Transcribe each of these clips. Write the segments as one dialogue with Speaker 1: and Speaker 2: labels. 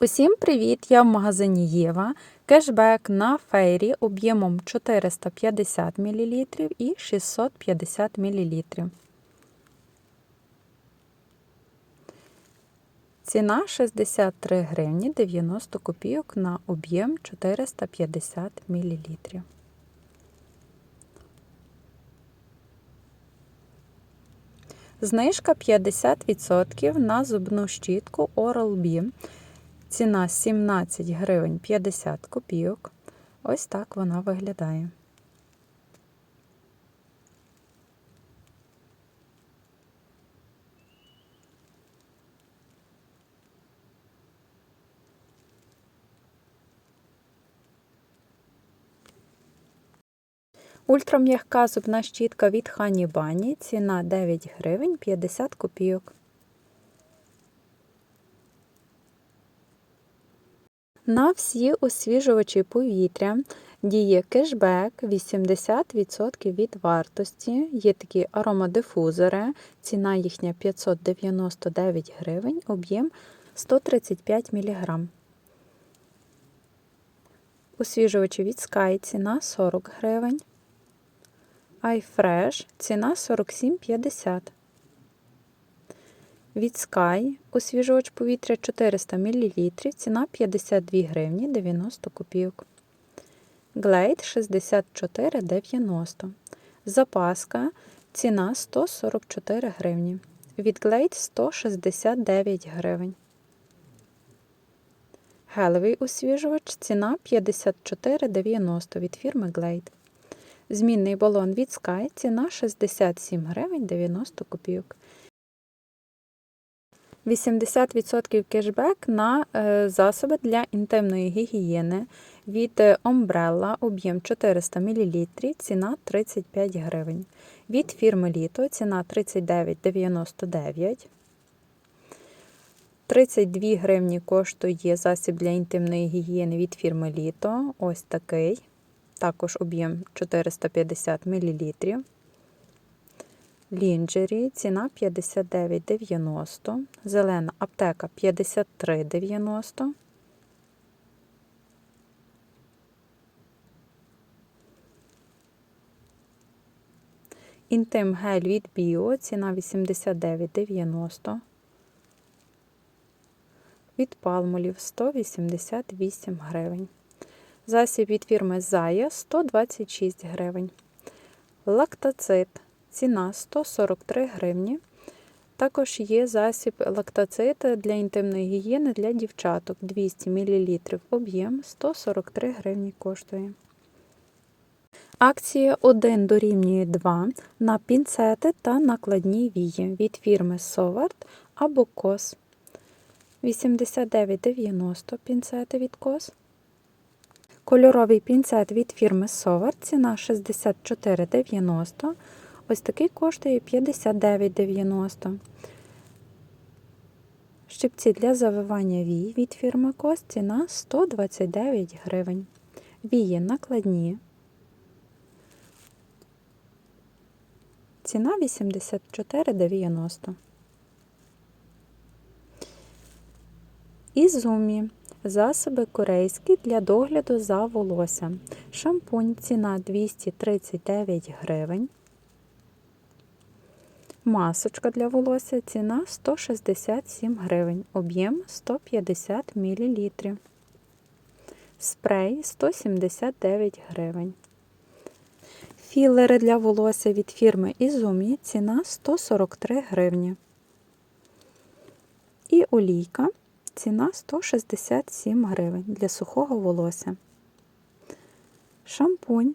Speaker 1: Усім привіт! Я в магазині Єва. Кешбек на фейрі об'ємом 450 мл і 650 мл. Ціна 63 гривні 90 копійок на об'єм 450 мл. Знижка 50% на зубну щітку Oral-B. Ціна 17 гривень 50 копійок. Ось так вона виглядає. Ультрам'ягка зубна щітка від Хані Бані. Ціна 9 гривень 50 копійок. На всі освіжувачі повітря діє кешбек 80% від вартості. Є такі аромадифузори, ціна їхня 599 гривень, об'єм 135 мг. Освіжувачі від Sky ціна 40 гривень. iFresh ціна 47,50 від Sky освіжувач повітря 400 мл, ціна 52 гривні 90 копійок. Glade 64,90. Запаска ціна 144 гривні. Від Glade 169 гривень. Гелевий освіжувач ціна 54,90 від фірми Glade. Змінний балон від Sky ціна 67 гривень 90 копійок. 80% кешбек на е, засоби для інтимної гігієни від Umbrella, об'єм 400 мл, ціна 35 гривень. Від фірми Літо ціна 39,99. 32 гривні коштує засіб для інтимної гігієни від фірми Літо. Ось такий. Також об'єм 450 мл. Лінджері, ціна 59,90, зелена аптека 53,90. Інтим гель від Біо, ціна 89,90. Від палмолів 188 гривень. Засіб від фірми Зая 126 гривень. Лактоцит ціна 143 гривні. Також є засіб лактоцит для інтимної гігієни для дівчаток 200 мл. Об'єм 143 гривні коштує. Акція 1 дорівнює 2 на пінцети та накладні вії від фірми Соварт або Кос. 89,90 пінцети від Кос. Кольоровий пінцет від фірми Соварт ціна 64,90 Ось такий коштує 59,90. Щипці для завивання вій від фірми Кос ціна 129 гривень. Вії накладні. Ціна 84,90. Ізумі. Засоби корейські для догляду за волоссям. Шампунь ціна 239 гривень. Масочка для волосся ціна 167 гривень, об'єм 150 мл. Спрей 179 гривень. Філери для волосся від фірми Ізумі ціна 143 гривні. І олійка ціна 167 гривень для сухого волосся. Шампунь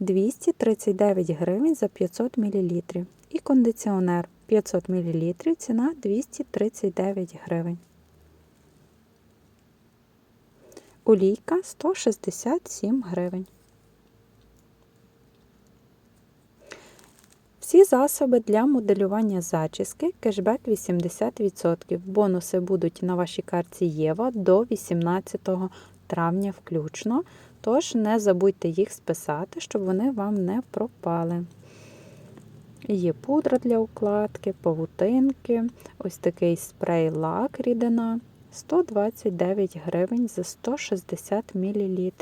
Speaker 1: 239 гривень за 500 мл і кондиціонер 500 мл, ціна 239 гривень. Олійка 167 гривень. Всі засоби для моделювання зачіски кешбек 80%. Бонуси будуть на вашій карті Єва до 18 травня включно. Тож не забудьте їх списати, щоб вони вам не пропали. Є пудра для укладки, павутинки, ось такий спрей-лак рідина 129 гривень за 160 мл.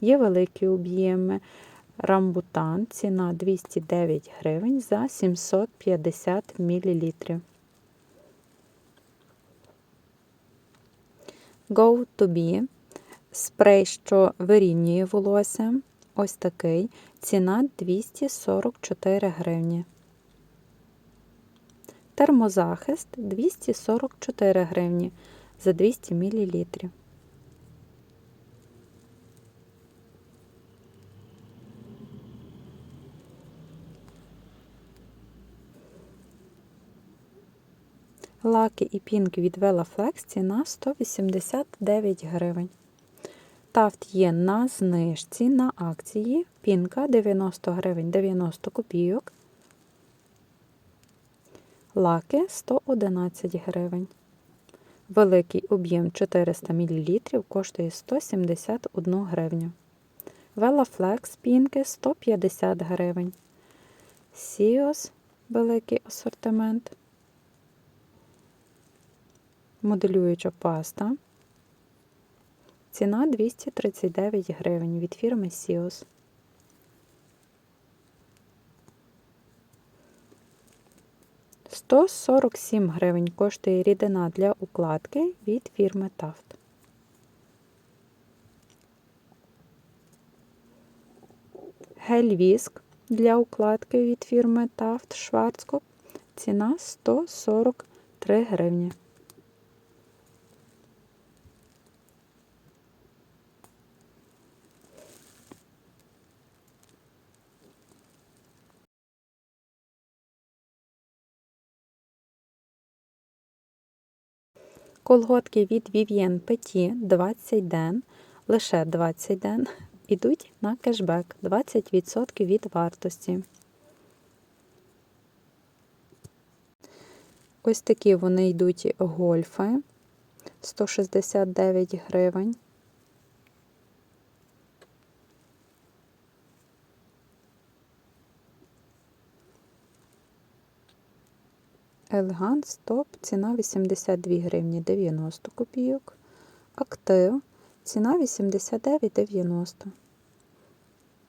Speaker 1: Є великі об'єми. Рамбутан ціна 209 гривень за 750 мл. Go to be спрей, що вирівнює волосся. Ось такий. Ціна 244 гривні. Термозахист 244 гривні за 200 мл. Лаки і пінки від Велафлекс ціна 189 гривень. Тафт є на знижці на акції. Пінка 90 гривень 90 копійок. Лаки 111 гривень. Великий об'єм 400 мл коштує 171 гривню. Велафлекс пінки 150 гривень. Сіос великий асортимент. Моделююча паста. Ціна 239 гривень від фірми Сіос. Сто сорок сім гривень коштує рідина для укладки від фірми Тафт. Гель-віск для укладки від фірми Тафт Шварцкоп. Ціна 143 гривні. Колготки від Vivien Petit 20 ден, лише 20 ден, ідуть на кешбек 20% від вартості. Ось такі вони йдуть гольфи 169 гривень. Елегант стоп, ціна 82 гривні 90 копійок. Актив ціна 89,90.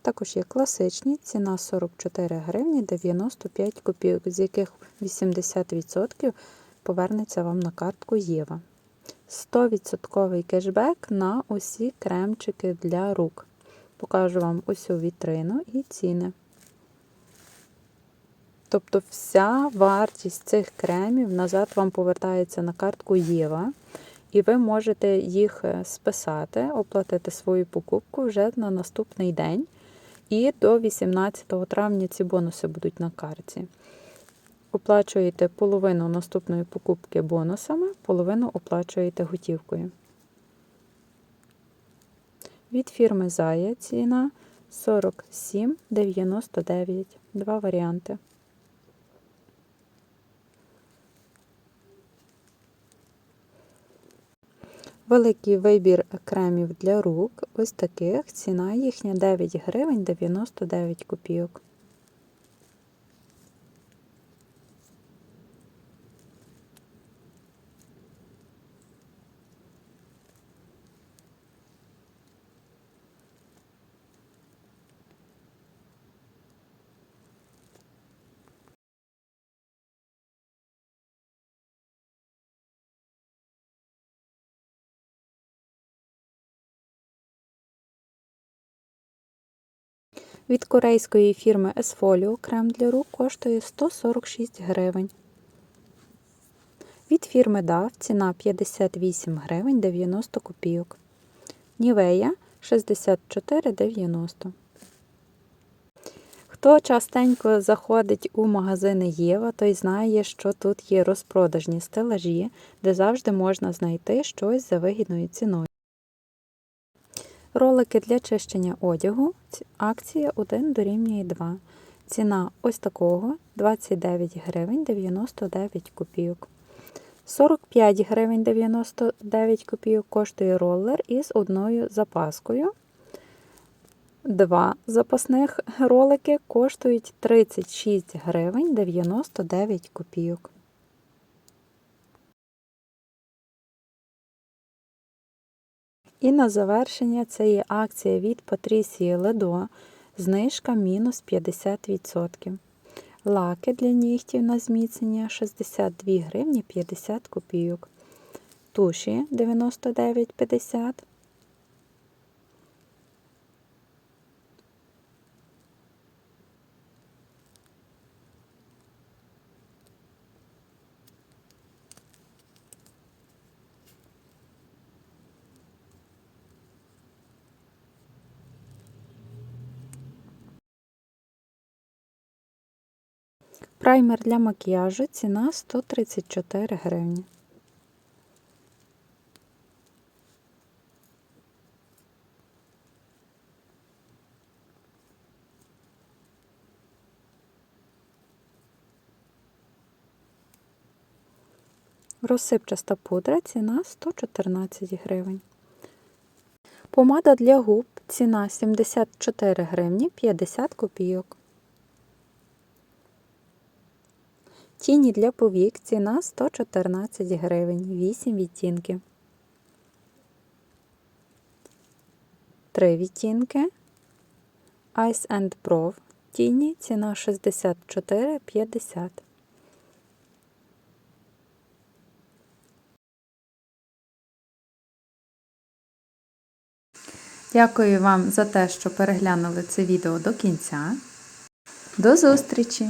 Speaker 1: Також є класичні, ціна 44 гривні 95 копійок, з яких 80% повернеться вам на картку Єва. 100% кешбек на усі кремчики для рук. Покажу вам усю вітрину і ціни. Тобто вся вартість цих кремів назад вам повертається на картку Єва, і ви можете їх е, списати, оплатити свою покупку вже на наступний день. І до 18 травня ці бонуси будуть на карті. Оплачуєте половину наступної покупки бонусами, половину оплачуєте готівкою. Від фірми Зая ціна 47,99. Два варіанти. Великий вибір кремів для рук. Ось таких. Ціна їхня 9 гривень 99 копійок. Від корейської фірми Esfolio крем для рук коштує 146 гривень. Від фірми DAF ціна 58 гривень 90 копійок. Нівея 64,90. Хто частенько заходить у магазини Єва, той знає, що тут є розпродажні стелажі, де завжди можна знайти щось за вигідною ціною. Ролики для чищення одягу. Акція 1 дорівнює 2. Ціна ось такого 29 гривень 99 копійок. 45 гривень 99 копійок коштує ролер із одною запаскою. Два запасних ролики коштують 36 гривень 99 копійок. І на завершення це є акція від Патрісії Ледо, знижка мінус 50%. Лаки для нігтів на зміцнення 62 гривні 50 копійок. Туші 99,50. Праймер для макіяжу ціна 134 гривні. Розсипчаста пудра ціна 114 гривень. Помада для губ ціна 74 гривні 50 копійок. Тіні для повік ціна 114 гривень, 8 відтінків. 3 відтінки. Ice and Brow тіні ціна 64,50. Дякую вам за те, що переглянули це відео до кінця. До зустрічі!